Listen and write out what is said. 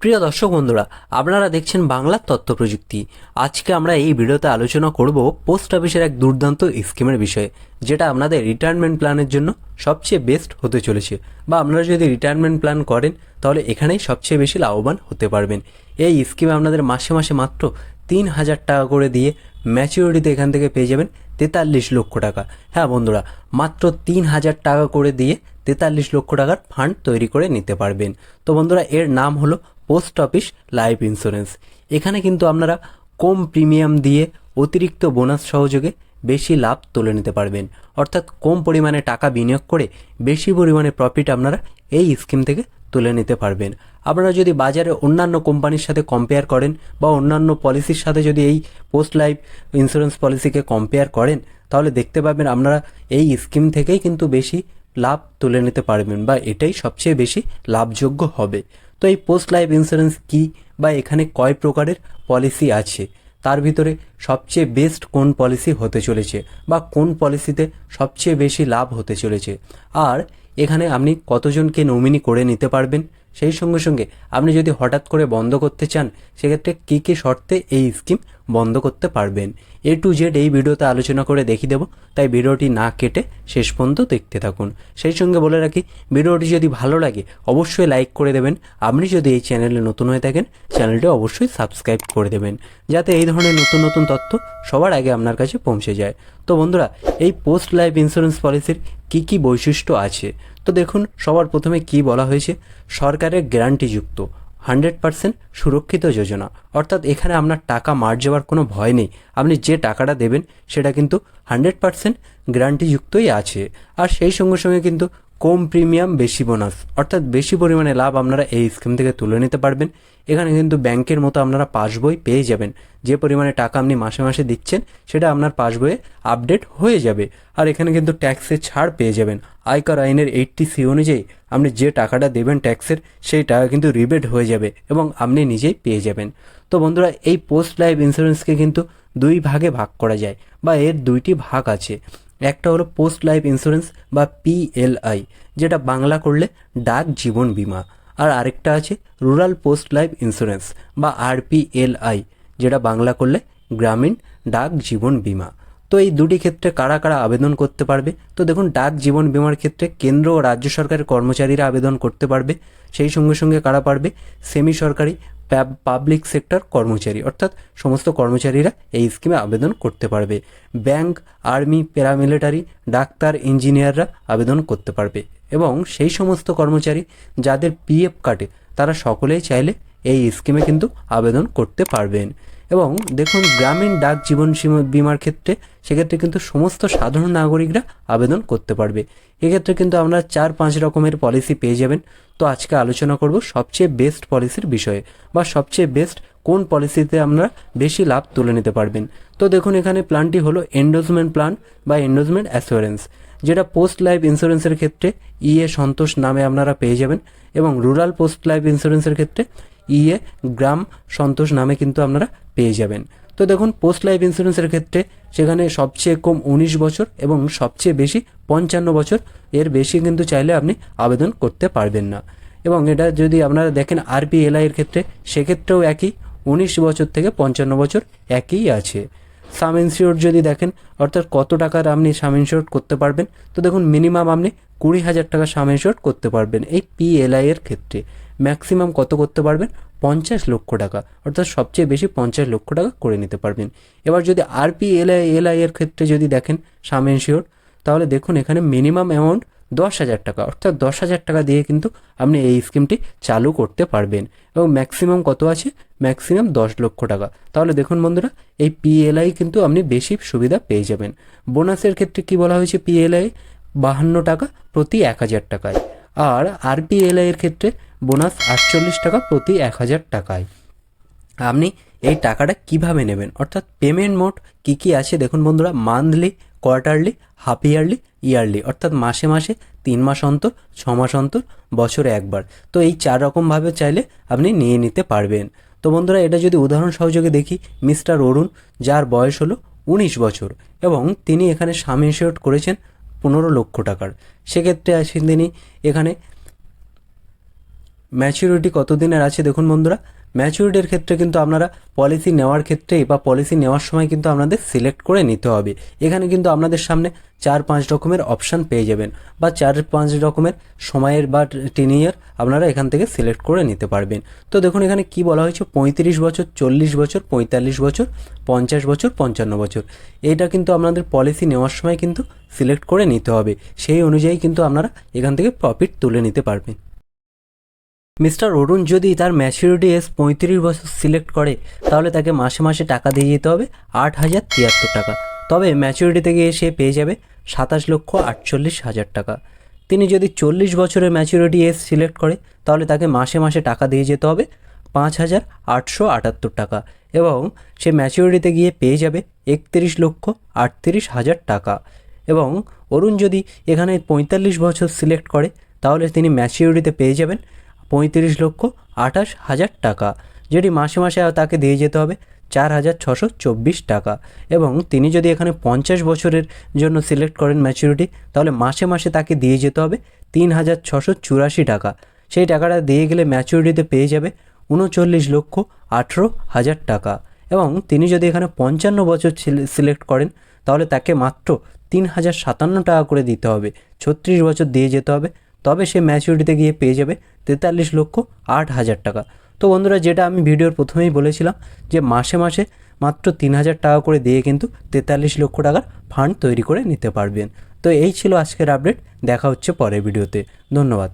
প্রিয় দর্শক বন্ধুরা, আপনারা দেখছেন বাংলার তথ্য প্রযুক্তি আজকে আমরা এই ভিডিওতে আলোচনা করব পোস্ট অফিসের এক দুর্দান্ত স্কিমের বিষয়ে, যেটা আপনাদের রিটায়ারমেন্ট প্ল্যানের জন্য সবচেয়ে বেস্ট হতে চলেছে। বা আপনারা যদি রিটায়ারমেন্ট প্ল্যান করেন, তাহলে এখানেই সবচেয়ে বেশি লাভবান হতে পারবেন। এই স্কিমে আপনাদের মাসে মাসে মাত্র তিন হাজার টাকা করে দিয়ে ম্যাচিউরিটিতে এখান থেকে পেয়ে যাবেন তেতাল্লিশ লক্ষ টাকা। হ্যাঁ বন্ধুরা, মাত্র তিন হাজার টাকা করে দিয়ে তেতাল্লিশ লক্ষ টাকার ফান্ড তৈরি করে নিতে পারবেন। তো বন্ধুরা, এর নাম হলো পোস্ট অফিস লাইফ ইন্স্যুরেন্স। এখানে কিন্তু আপনারা কম প্রিমিয়াম দিয়ে অতিরিক্ত বোনাস সহযোগে বেশি লাভ তুলে নিতে পারবেন। অর্থাৎ কম পরিমাণে টাকা বিনিয়োগ করে বেশি পরিমাণে প্রফিট আপনারা এই স্কিম থেকে তুলে নিতে পারবেন। আপনারা যদি বাজারে অন্যান্য কোম্পানির সাথে কম্পেয়ার করেন বা অন্যান্য পলিসির সাথে যদি এই পোস্ট লাইফ ইন্স্যুরেন্স পলিসিকে কম্পেয়ার করেন, তাহলে দেখতে পাবেন আপনারা এই স্কিম থেকেই কিন্তু বেশি লাভ তুলে নিতে পারবেন বা এটাই সবচেয়ে বেশি লাভযোগ্য হবে। তো এই পোস্ট লাইফ ইন্স্যুরেন্স কী বা এখানে কয় প্রকারের পলিসি আছে? তার ভিতরে সবচেয়ে বেস্ট কোন পলিসি হতে চলেছে বা কোন পলিসিতে সবচেয়ে বেশি লাভ হতে চলেছে? আর এখানে আপনি কতজনকে নমিনি করে নিতে পারবেন? সেই সঙ্গে সঙ্গে আপনি যদি হঠাৎ করে বন্ধ করতে চান, সেক্ষেত্রে কী কী শর্তে এই স্কিম বন্ধ করতে পারবেন। এ টু জেড এই ভিডিওতে আলোচনা করে দেখিয়ে দেবো। তাই ভিডিওটি না কেটে শেষ পর্যন্ত দেখতে থাকুন। সেই সঙ্গে বলে রাখি, ভিডিওটি যদি ভালো লাগে অবশ্যই লাইক করে দেবেন। আপনি যদি এই চ্যানেলে নতুন হয়ে থাকেন, চ্যানেলটি অবশ্যই সাবস্ক্রাইব করে দেবেন। যাতে এই ধরনের নতুন নতুন তথ্য সবার আগে আপনার কাছে পৌঁছে যায়। তো বন্ধুরা, এই পোস্ট লাইফ ইন্স্যুরেন্স পলিসির কী কী বৈশিষ্ট্য আছে? তো দেখুন, সবার প্রথমে কি বলা হয়েছে? সরকারের গ্যারান্টিযুক্ত। হান্ড্রেড পার্সেন্ট সুরক্ষিত যোজনা। অর্থাৎ এখানে আপনার টাকা মার যাওয়ার কোনো ভয় নেই। আপনি যে টাকাটা দেবেন, সেটা কিন্তু হান্ড্রেড পার্সেন্ট গ্যারান্টিযুক্তই আছে। আর সেই সঙ্গে সঙ্গে কিন্তু কম প্রিমিয়াম, বেশি বোনাস। অর্থাৎ বেশি পরিমাণে লাভ আপনারা এই স্কিম থেকে তুলে নিতে পারবেন। এখানে কিন্তু ব্যাংকের মতো আপনারা পাসবই পেয়ে যাবেন। যে পরিমাণে টাকা আপনি মাসে মাসে দিচ্ছেন, সেটা আপনার পাসবইয়ে আপডেট হয়ে যাবে। আর এখানে কিন্তু ট্যাক্সের ছাড় পেয়ে যাবেন। আয়কর আইনের এইটটি সি অনুযায়ী আপনি যে টাকাটা দেবেন ট্যাক্সের সেই টাকা কিন্তু রিবেট হয়ে যাবে এবং আপনি নিজেই পেয়ে যাবেন। তো বন্ধুরা, এই পোস্ট লাইফ ইন্স্যুরেন্সকে কিন্তু দুই ভাগে ভাগ করা যায় বা এর দুইটি ভাগ আছে। একটা হলো পোস্ট লাইফ ইন্স্যুরেন্স বা পিএলআই যেটা বাংলা করলে ডাক জীবন বীমা। আর আরেকটা আছে রুরাল পোস্ট লাইফ ইন্স্যুরেন্স বা আরপিএলআই যেটা বাংলা করলে গ্রামীণ ডাক জীবন বীমা। তো এই দুটি ক্ষেত্রে কারা কারা আবেদন করতে পারবে? তো দেখুন, ডাক জীবন বিমার ক্ষেত্রে কেন্দ্র ও রাজ্য সরকারের কর্মচারীরা আবেদন করতে পারবে। সেই সঙ্গে সঙ্গে কারা পারবে? সেমি সরকারি পাবলিক সেক্টর কর্মচারী, অর্থাৎ সমস্ত কর্মচারীরা এই স্কিমে আবেদন করতে পারবে। ব্যাংক আর্মি প্যারামিলিটারি ডাক্তার ইঞ্জিনিয়াররা আবেদন করতে পারবে। এবং সেই সমস্ত কর্মচারী যাদের পিএফ কাটে তারা সকলেই চাইলে এই স্কিমে কিন্তু আবেদন করতে পারবেন। এবং দেখুন, গ্রামীণ ডাক জীবন বিমার ক্ষেত্রে সেক্ষেত্রে কিন্তু সমস্ত সাধারণ নাগরিকরা আবেদন করতে পারবে। এক্ষেত্রে কিন্তু আমরা চার পাঁচ রকমের পলিসি পেয়ে যাবেন। তো আজকে আলোচনা করব সবচেয়ে বেস্ট পলিসির বিষয়ে বা সবচেয়ে বেস্ট কোন পলিসিতে আমরা বেশি লাভ তুলে নিতে পারবেন। তো দেখুন, এখানে প্ল্যানটি হলো এন্ডোজমেন্ট প্ল্যান বা এন্ডোজমেন্ট অ্যাসুরেন্স যেটা পোস্ট লাইফ ইন্স্যুরেন্সের ক্ষেত্রে ইএ সন্তোষ নামে আপনারা পেয়ে যাবেন এবং রুরাল পোস্ট লাইফ ইন্স্যুরেন্সের ক্ষেত্রে ইএ গ্রাম সন্তোষ নামে কিন্তু আপনারা পেয়ে যাবেন। তো দেখুন পোস্ট লাইফ ইন্স্যুরেন্সের ক্ষেত্রে সেখানে সবচেয়ে কম উনিশ বছর এবং সবচেয়ে বেশি পঞ্চান্ন বছর। এর বেশি কিন্তু চাইলে আপনি আবেদন করতে পারবেন না। এবং এটা যদি আপনারা দেখেন আর আরপিএলআই এর ক্ষেত্রে, সেক্ষেত্রেও একই, উনিশ বছর থেকে পঞ্চান্ন বছর একই আছে। সাম ইনশিওর যদি দেখেন, অর্থাৎ কত টাকার আপনি সাম ইনশিওর করতে পারবেন? তো দেখুন মিনিমাম আপনি কুড়ি হাজার টাকা সাম ইনশিওর করতে পারবেন এই পিএলআই এর ক্ষেত্রে। ম্যাক্সিমাম কত করতে পারবেন? পঞ্চাশ লক্ষ টাকা। অর্থাৎ সবচেয়ে বেশি পঞ্চাশ লক্ষ টাকা করে নিতে পারবেন। এবার যদি আরপি, এলআই এলআই এর ক্ষেত্রে যদি দেখেন, সাম ইনশিওর তাহলে দেখুন এখানে মিনিমাম অ্যামাউন্ট দশ হাজার টাকা। অর্থাৎ দশ হাজার টাকা দিয়ে কিন্তু আপনি এই স্কিমটি চালু করতে পারবেন। এবং ম্যাক্সিমাম কত আছে? ম্যাক্সিমাম দশ লক্ষ টাকা। তাহলে দেখুন বন্ধুরা, এই পিএলআই কিন্তু আপনি বেশি সুবিধা পেয়ে যাবেন। বোনাসের ক্ষেত্রে কি বলা হয়েছে? পিএলআই বাহান্ন টাকা প্রতি এক হাজার টাকায়। আর আরপিএলআই এর ক্ষেত্রে বোনাস আটচল্লিশ টাকা প্রতি এক হাজার টাকায়। আপনি এই টাকাটা কীভাবে নেবেন? অর্থাৎ পেমেন্ট মোড কী কী আছে? দেখুন বন্ধুরা monthly quarterly half yearly yearly অর্থাৎ মাসে মাসে তিন মাস অন্তর, ছ মাস অন্তর, বছরে একবার। তো এই চার রকমভাবে চাইলে আপনি নিয়ে নিতে পারবেন। তো বন্ধুরা, এটা যদি উদাহরণ সহযোগে দেখি মিস্টার অরুণ, যার বয়স হলো উনিশ বছর এবং তিনি এখানে ইনশিওর করেছেন পনেরো লক্ষ টাকার। সেক্ষেত্রে আছেন তিনি এখানে। ম্যাচুরিটি কতদিনের আছে দেখুন বন্ধুরা। ম্যাচুরিটির ক্ষেত্রে কিন্তু আপনারা পলিসি নেওয়ার ক্ষেত্রে বা পলিসি নেওয়ার সময় কিন্তু আপনাদের সিলেক্ট করে নিতে হবে। এখানে কিন্তু আপনাদের সামনে চার পাঁচ রকমের অপশান পেয়ে যাবেন বা চার পাঁচ রকমের সময়ের বা টেন ইয়ার আপনারা এখান থেকে সিলেক্ট করে নিতে পারবেন। তো দেখুন এখানে কি বলা হয়েছে? পঁয়ত্রিশ বছর, চল্লিশ বছর, পঁয়তাল্লিশ বছর, পঞ্চাশ বছর, পঞ্চান্ন বছর। এটা কিন্তু আপনাদের পলিসি নেওয়ার সময় কিন্তু সিলেক্ট করে নিতে হবে। সেই অনুযায়ী কিন্তু আপনারা এখান থেকে প্রফিট তুলে নিতে পারবেন। মিস্টার অরুণ যদি তার ম্যাচিউরিটি এস পঁয়ত্রিশ বছর সিলেক্ট করে, তাহলে তাকে মাসে মাসে টাকা দিয়ে যেতে হবে আট হাজার তিয়াত্তর টাকা। তবে ম্যাচুরিটি থেকে সে পেয়ে যাবে সাতাশ লক্ষ আটচল্লিশ হাজার টাকা। তিনি যদি চল্লিশ বছরের ম্যাচিউরিটি এস সিলেক্ট করে, তাহলে তাকে মাসে মাসে টাকা দিয়ে যেতে হবে পাঁচ হাজার আটশো আটাত্তর টাকা এবং সে ম্যাচিউরিটিতে গিয়ে পেয়ে যাবে একত্রিশ লক্ষ আটত্রিশ হাজার টাকা। এবং অরুণ যদি এখানে পঁয়তাল্লিশ বছর সিলেক্ট করে, তাহলে তিনি ম্যাচিউরিটিতে পেয়ে যাবেন পঁয়ত্রিশ লক্ষ আঠাশ হাজার টাকা, যেটি মাসে মাসে তাকে দিয়ে যেতে হবে চার হাজার ছশো চব্বিশ টাকা। এবং তিনি যদি এখানে পঞ্চাশ বছরের জন্য সিলেক্ট করেন ম্যাচুরিটি তাহলে মাসে মাসে তাকে দিয়ে যেতে হবে তিন হাজার ছশো চুরাশি টাকা। সেই টাকাটা দিয়ে গেলে ম্যাচুরিটিতে পেয়ে যাবে উনচল্লিশ লক্ষ আঠেরো হাজার টাকা। এবং তিনি যদি এখানে পঞ্চান্ন বছর সিলেক্ট করেন, তাহলে তাকে মাত্র তিন হাজার সাতান্ন টাকা করে দিতে হবে। ছত্রিশ বছর দিয়ে যেতে হবে, তবে সে ম্যাচুরিটিতে গিয়ে পেয়ে যাবে তেতাল্লিশ লক্ষ আট হাজার টাকা। তো বন্ধুরা, যেটা আমি ভিডিওর প্রথমেই বলেছিলাম যে মাসে মাসে মাত্র তিন হাজার টাকা করে দিয়ে কিন্তু তেতাল্লিশ লক্ষ টাকার ফান্ড তৈরি করে নিতে পারবেন। তো এই ছিল আজকের আপডেট দেখা হচ্ছে পরের ভিডিওতে। ধন্যবাদ।